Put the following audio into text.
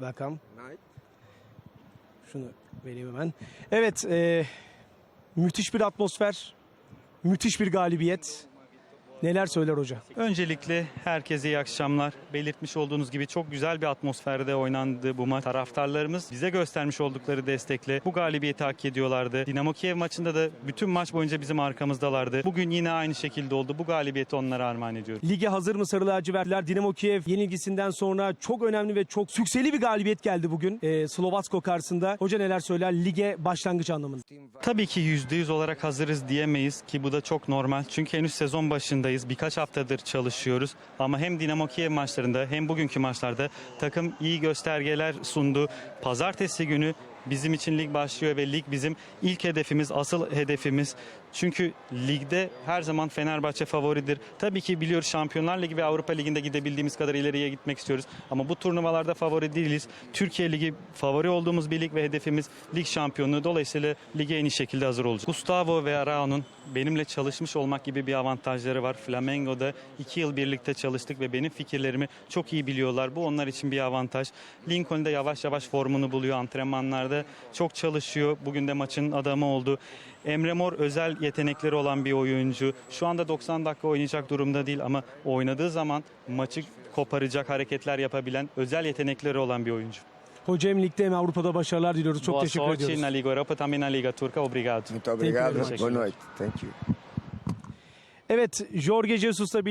welcome. Night. Şunu vereyim hemen. Evet, e, müthiş bir atmosfer, müthiş bir galibiyet. Neler söyler hoca? Öncelikle herkese iyi akşamlar. Belirtmiş olduğunuz gibi çok güzel bir atmosferde oynandı bu maç. Taraftarlarımız bize göstermiş oldukları destekle bu galibiyeti hak ediyorlardı. Dinamo Kiev maçında da bütün maç boyunca bizim arkamızdalardı. Bugün yine aynı şekilde oldu. Bu galibiyeti onlara armağan ediyorum. Lige hazır mı Sarı Lacivertler? Dinamo Kiev yenilgisinden sonra çok önemli ve çok sükseli bir galibiyet geldi bugün e, Slovasko karşısında. Hoca neler söyler lige başlangıç anlamında? Tabii ki %100 olarak hazırız diyemeyiz ki bu da çok normal. Çünkü henüz sezon başındayız. Birkaç haftadır çalışıyoruz. Ama hem Dinamo Kiev maçlarında hem bugünkü maçlarda takım iyi göstergeler sundu. Pazartesi günü bizim için lig başlıyor ve lig bizim ilk hedefimiz, asıl hedefimiz. Çünkü ligde her zaman Fenerbahçe favoridir. Tabii ki biliyoruz Şampiyonlar Ligi ve Avrupa Ligi'nde gidebildiğimiz kadar ileriye gitmek istiyoruz. Ama bu turnuvalarda favori değiliz. Türkiye Ligi favori olduğumuz bir lig ve hedefimiz lig şampiyonluğu. Dolayısıyla lige en iyi şekilde hazır olacağız. Gustavo ve Arao'nun benimle çalışmış olmak gibi bir avantajları var. Flamengo'da iki yıl birlikte çalıştık ve benim fikirlerimi çok iyi biliyorlar. Bu onlar için bir avantaj. Lincoln'da yavaş yavaş formunu buluyor antrenmanlarda. Çok çalışıyor. Bugün de maçın adamı oldu. Emre Mor özel yetenekleri olan bir oyuncu. Şu anda 90 dakika oynayacak durumda değil ama oynadığı zaman maçı koparacak hareketler yapabilen özel yetenekleri olan bir oyuncu. Hoca hem ligde hem Avrupa'da başarılar diliyoruz. Çok Boa teşekkür sorte ediyoruz. na Liga Europa, também na Liga Turca. Obrigado. Muito obrigado. Boa noite. Thank you. Evet, Jorge Jesus'la